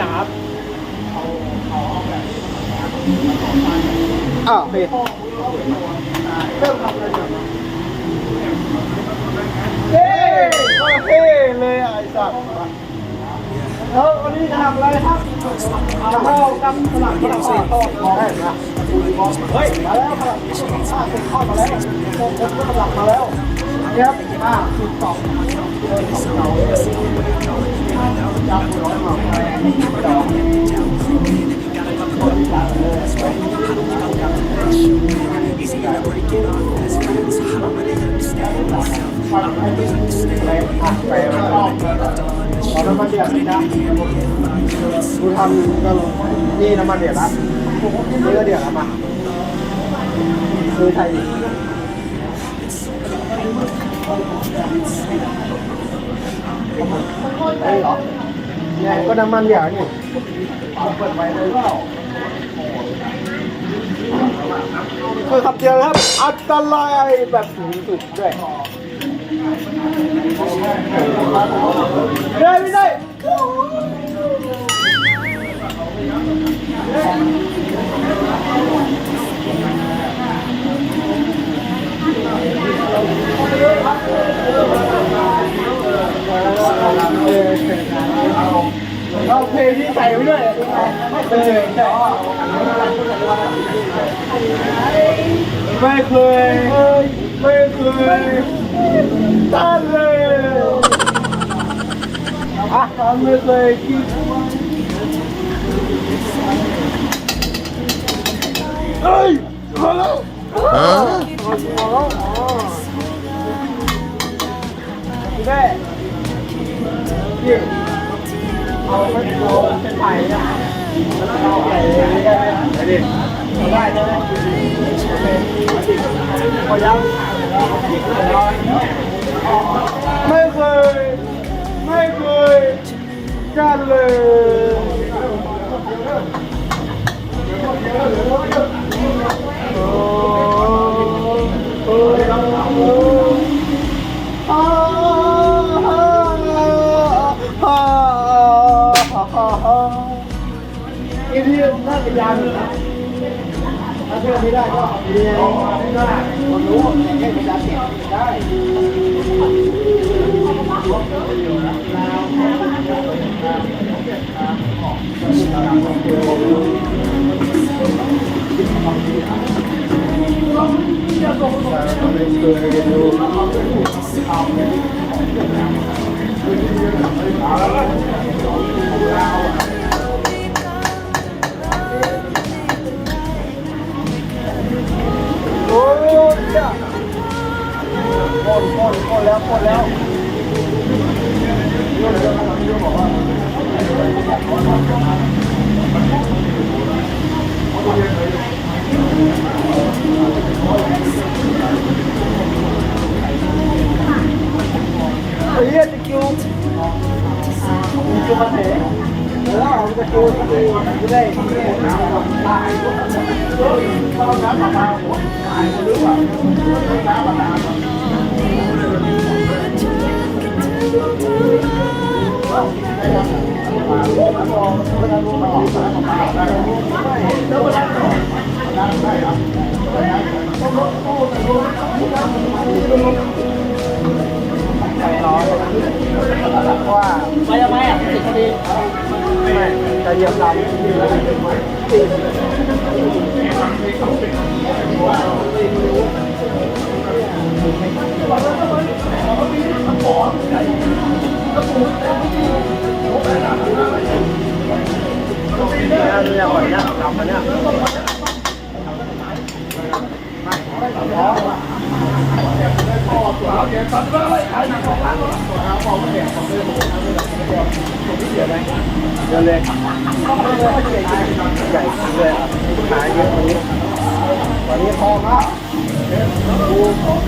นะครับอ่าโอเคเริ่มทำเลยครับเฮ้ยโอเคเลยไอ้สัตว์แล้ววันนี้จะทำอะไรครับจะเข้ากำสลักสลักข้อข้อได้ไหมเฮ้ยมาแล้วครับห้าสิบข้อมาแล้วโอ้โหสลักมาแล้วนะครับ ห้าสิบสองเดินสองเสาเลยจับร้อยมาแรงดอกไปมันออกขอน้ำมันเดือดนะกูทำก็นี่น้ำมันเดือดละนี่ก็เดือดแล้วมาคือไทย ไอ้เหรอเนี่ยก็น้ำมันเดือดนี่เปิดไว้เลยก็คือขับเดียวครับ อันตรายแบบสูงสุดด้วยเดินไม่ได้ เอาเพลงที่ใส่ไว้ด้วยเออใช่ไม่เคย ไม่เคยตันเลยอะทำไม่เคยกินเฮ้ยมาแล้ว มาแล้วแม่พี่เอาไม่เอาเป็นไผ่นะเอาไผ่ได้ไหมไดิได้ใช่ไหมพอยังไม่เคยไม่เคยกันเลย อีที่น่าจะยาวอยู่นะถ้าเชื่อไม่ได้ก็เรียนไม่ได้คนรู้แต่แค่ป็นการเก็บได้ โอ้ยจ้ะโคนโคนโคนแล้วโคนแล้ว ไปทำไมอะติดคดีไม่จะเหยียบดำ นี่ยก่อนเนี่ยดำมาเนี่ยเดี๋ยวเลยใหญ่เลยขายเยอะวันนี้วันนี้พอครับ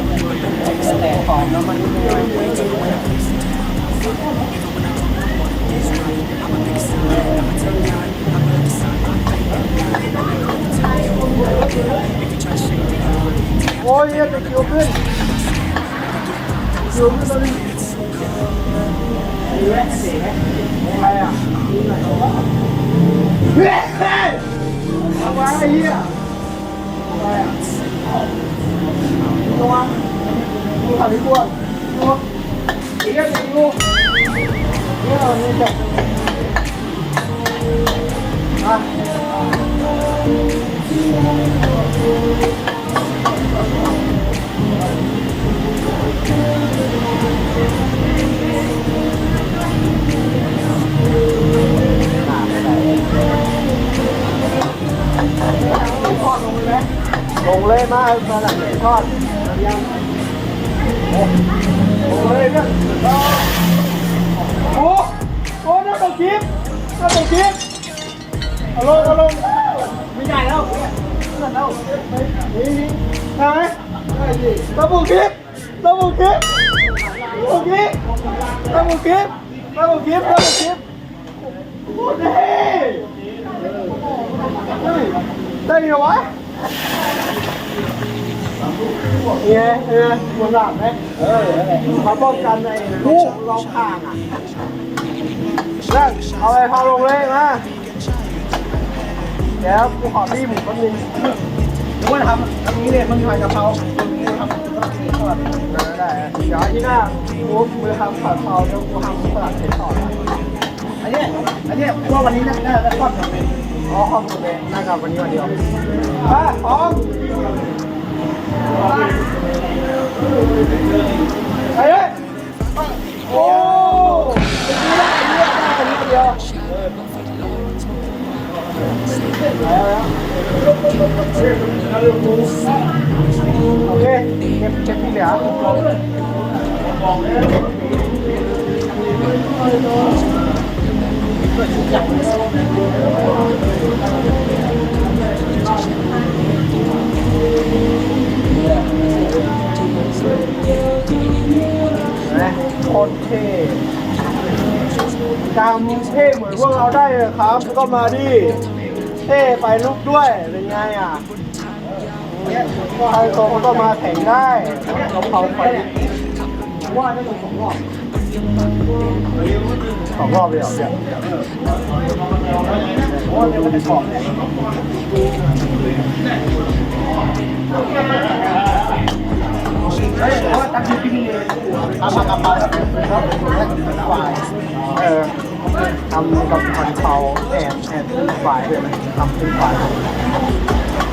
แต่หอมแล้วมันโอ้ยจะคิวขึ้นคิวขึ้นตอนนี้อะไรอะเฮ้ยทำไมไอ้เหี้ยอะไรอะตัวตัวขั นที่ตัวตัวเหี้ยตัวเหี้ยอันนี้จะอะ ลงเลยมามาหลังทอดยังลงเนี่ยโอ้โอ้น่าตกคลิปน่าตกคลิปเอาลงเอาลงไม่ใหญ่แล้วเพื่นแล้วนี่นี่ใช่ไหมตับุคลิปตับุคลิปตับุคลิปตับุคลิปตับุคลิปตับุคลิปโอ้เด้ได้ไงวะ เนี่ยเนี่ยมันหลับไหมเออเขาป้องกันไอ้ลูกรองข้างอะนั่นเอาไอ้พาลงเลยมาเดี๋ยวกูขอรีบหมูแป๊บนึงนึกว่าทำทำนี้เลยมันผัดกะเพราตรงนี้ทำสลัดเค้กทอดได้ได้เดี๋ยวที่หน้ากูมือทำผัดเผาเดี๋ยวกูทำสลัดเสร็จต่อนะอันนี้อันนี้ยพวกวันนี้น่าจะทอดกับเป็นอ๋อขอบคุณเลยน่ากับวันนี้วันเดียวไปพร้อม นะคนเท่จำเท่เหมือนพวกเราได้เลยครับ ก็มาดิเท่ไปลุกด้วย เป็นไงอะใครตรงก็มาแข่งได้เราเผาไฟว่าได้ตรงสองรอบสองรอบเลยเหรอเนี่ยโอ้ยเดี๋ยวมันจะกรอบเฮ้ยว่าตั้งชื่อปิ้ง เลยทำกะเพราครับฝ่ายเออทำกับผัดเผาแอนแอนขึ้นฝ่ายด้วยนะทำขึ้นฝ่าย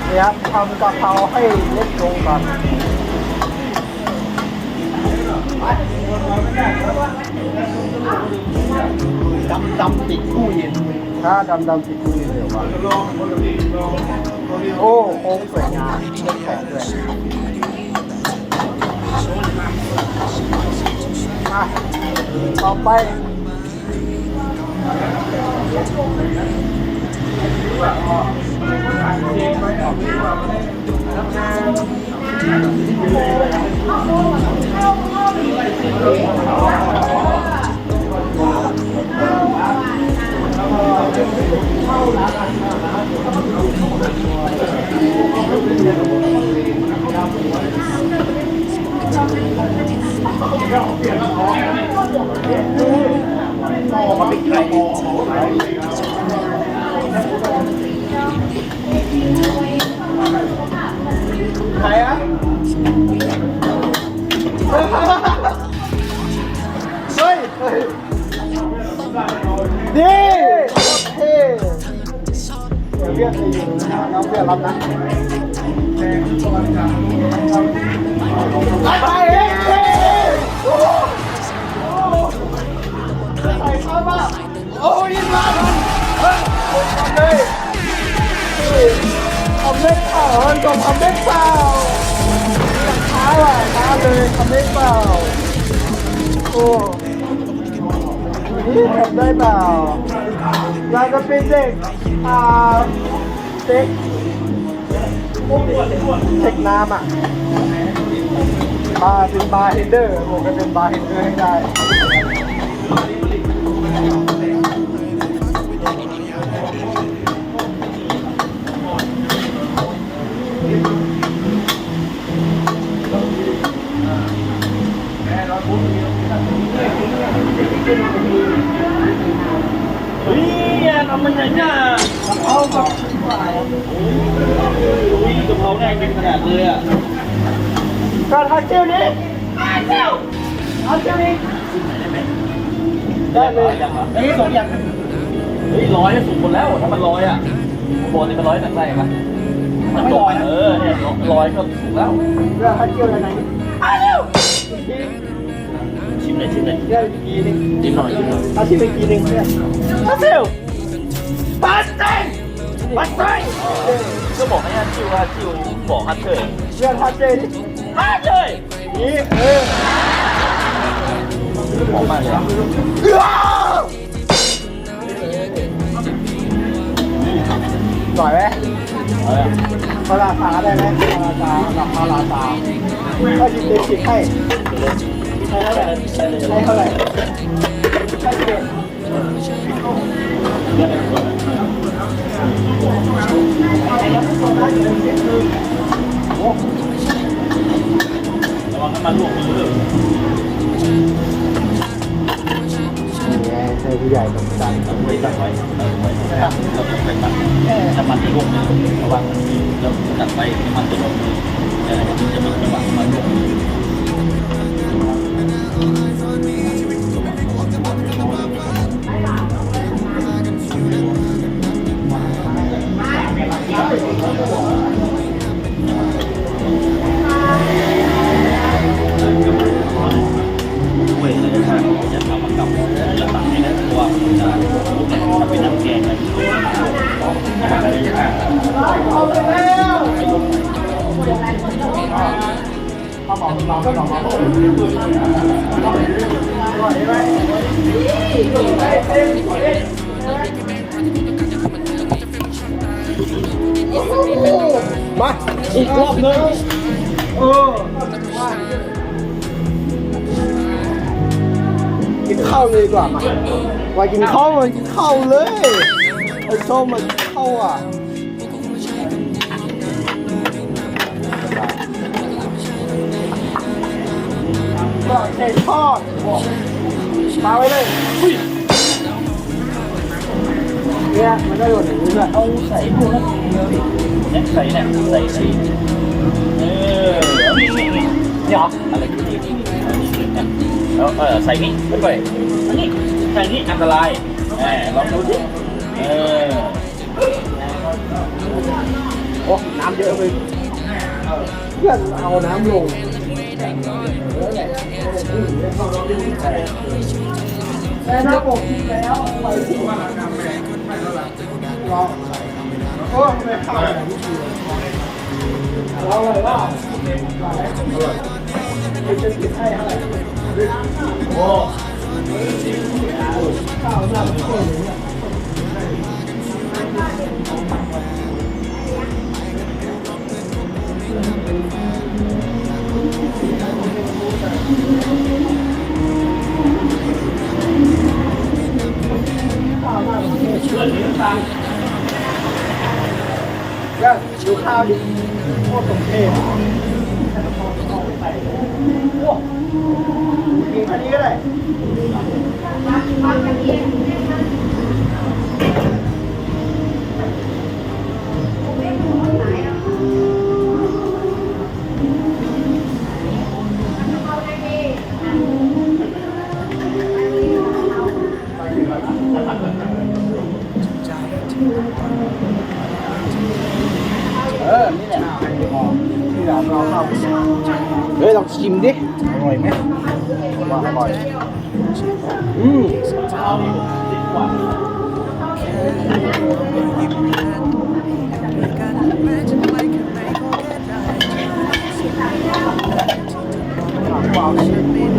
เนี่ยครับทำกะเพราให้เล็กลงก่อนดำดำติดตู้เย็นถ้าดำดำติดมือเย็นเดี๋ยวว่าโอ้โค้งสวยงามเล็กแข็งด้วย อะต่อไป ใครอะเฮ้ยเฮ้ยดีเคเดี๋ยวเรียกไปอยู่นะน้องเรียกรับนะไปเอ ใส่เข้ามาโอ้ยมาเฮ้ยเฮ้ทำได้เปล่ามันก็ทำได้เปล่าช้าว่ะช้าเลยทำได้เปล่าโอ้นี่ทำได้เปล่าเราจะเป็นเด็กอ่าเด็กเช็คน้ำอะบาร์เป็นบาร์เฮดเดอร์ผมจะเป็นบาร์เฮดเดอร์ให้ได้ เฮ้ยทำมันยังไงเอากับอุ้ยกะเพราแน่กินขนาดเลยอะการทาเจลนี้ทาเจลทาเจลนี้ได้เลยยังอะเฮ้ยสองอย่างเฮ้ยร้อยสุกหมดแล้วถ้ามันร้อยอะโบนนี่มันร้อยตั้งแต่ปะ มันไม่ร้อยเออเนี่ยร้อยก็ถูกแล้วเรื่องทาเจลยังไงอะเร็วชิมเลยชิมเลยเรื่องอีกทีนึงจิ้มหน่อยจิ้มหน่อยเอาชิมอีกทีนึงเนี่ยทาเจลปัดใจปัดใจก็บอกให้ฮัทชิวฮัทชิวบอกฮัทเชยเรื่องทาเจลนี่ฮัทเชยนี่เออหอมมากเลยอะหน่อยไหมเอาเลยอะ พาราซาได้ไหมพาราซาหลับพาราซาถ้ายิงเด็กจิกให้ให้เท่าไหร่ให้เท่าไหร่ให้เจ็ดเลือกให้ก่ระวังน้ำมันลวกมือเลย ใหญ่สำคัญเราไว้ตัดไว้เราไว้ตัดเราต้องไปตัดน้ำมันจะลงระวังเราตัดไปน้ำมันจะลงเออจะมีจังหวะมันลง อีกรอบนึงเออกินข้าวเลยดีกว่ามาว่ากินข้าวมันกินข้าวเลยไอ้ส้มมันกินข้าวอะก็เด็ดทอดมาไว้เลย อุ้ยเนี่ยมันได้หมดอย่างนี้ด้วยเอาใส่พวกนั้นเดียวดิเนี่ยใส่เนี่ยใส่ใส่เออนี่นี่ นี่นี่เรออะไรที่นี่นี่นี่แล้วเออใส่นี่ไม่ไปอันนี้ใส่นี่อันตรายแหมลองดูสิเออโอ้น้ำเยอะเลยเพื่อนเอาน้ำลงแต่ถ้าไรโอ้ข้าว่าจะกินให้โอ้ข้าวหน้าข้าวเนี่ย ดูข้า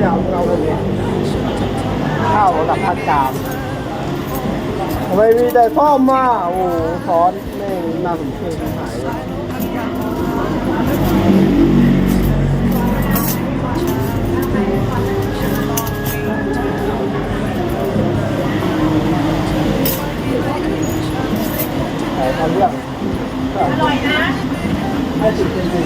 ข้าวเราเลยข้าวดับภาคกางทำไม่มีแต่ซ่อมมาโอ้โหซอนแม่งน่าสมเพชหายเลยไหนเขาเลือกอร่อยนะให้สิบเป็นหนึ่ง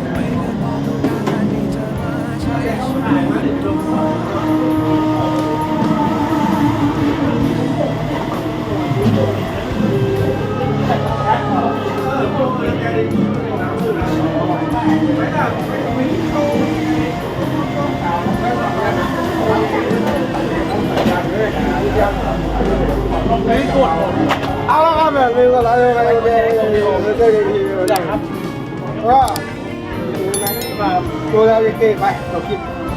เป็นผู้ชายมากเลยทุกคน เลยค